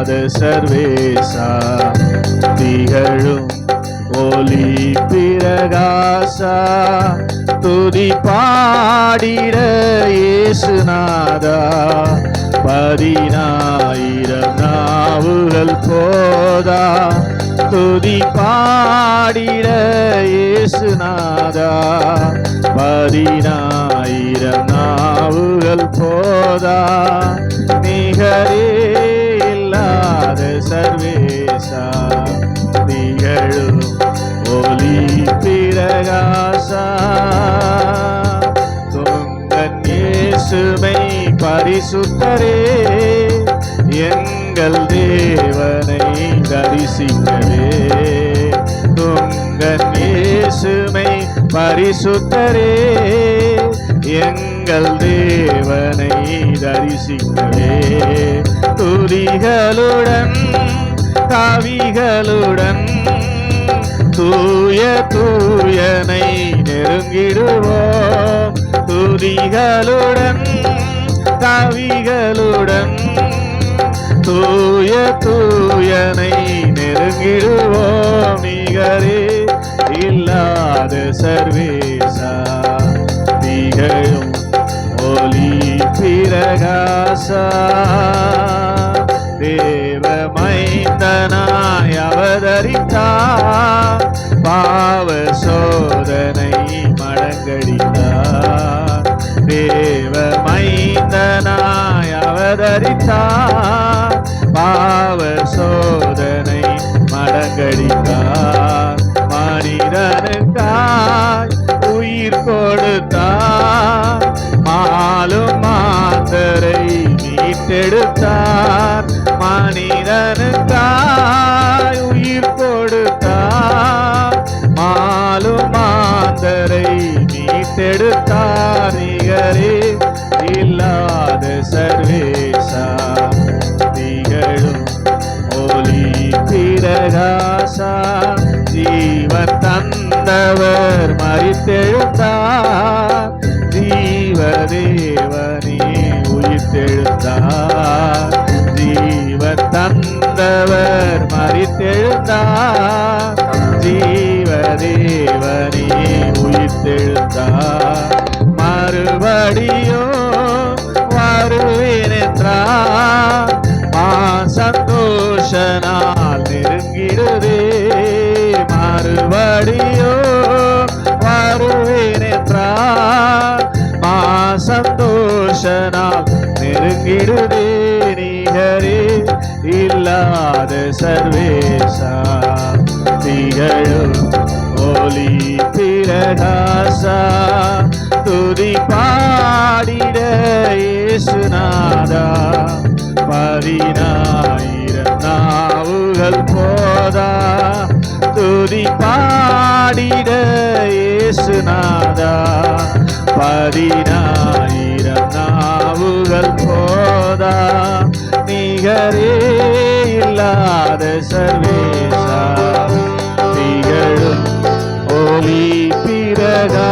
நிகரே சர்வேசா திகழும் ஒலி பிரகாசா. துதி பாடிட இயேசுநாதா பதினாயிரம் நாவுகள் போதா. துதி பாடிட இயேசுநாதா பதினாயிரம் நாவுகள் போதா. பிரகாசா துங்கன் இயேசுமை பரிசுத்தரே எங்கள் தேவனை தரிசிக்கவே. துங்கன் இயேசுமை பரிசுத்தரே எங்கள் தேவனை தரிசிக்கவே. துதிகளுடன் கவிகளுடன் தூய தூயனை நெருங்கிடுவோம். துதிகளுடன் கவிகளுடன் தூய தூயனை நெருங்கிடுவோம். நிகரே இல்லாத சர்வேசா திகழும் ஒளி பிரகாசா. பாவ சோதனை மடங்கடித்தார். தேவ மைந்தனாய் அவதரித்தார். பாவ சோதனை மடங்கடித்தார். மனிதனுக்காய் உயிர் கொடுத்தார். மாலும் மாந்தரை மீட்டெடுத்தார். மனிதனுக்காய் இல்லாத சர்வேசா திகழும் ஒளி திரகாசா ஜீவன் தந்தவர் மறித்தெழுந்தார். ஜீவ தேவனே உயிர்த்தெழுந்தார். சந்தோஷ நாள் நெருங்கிடுதே மறுபடியோ வருவேன் என்றார் மா சந்தோஷ நாள் நெருங்கிடுதே நீகரே. இல்லாத சர்வேசா திகழும் ஒளி பிரகாசா. துதி பாடிட இயேசுநாதா. பதினாயிரம் நாவுகள் போதா? துதி பாடிட இயேசுநாதா பதினாயிரம் நாவுகள் போதா? நிகரே இல்லாத சர்வேசா. திகழும் ஒளி பிறகா.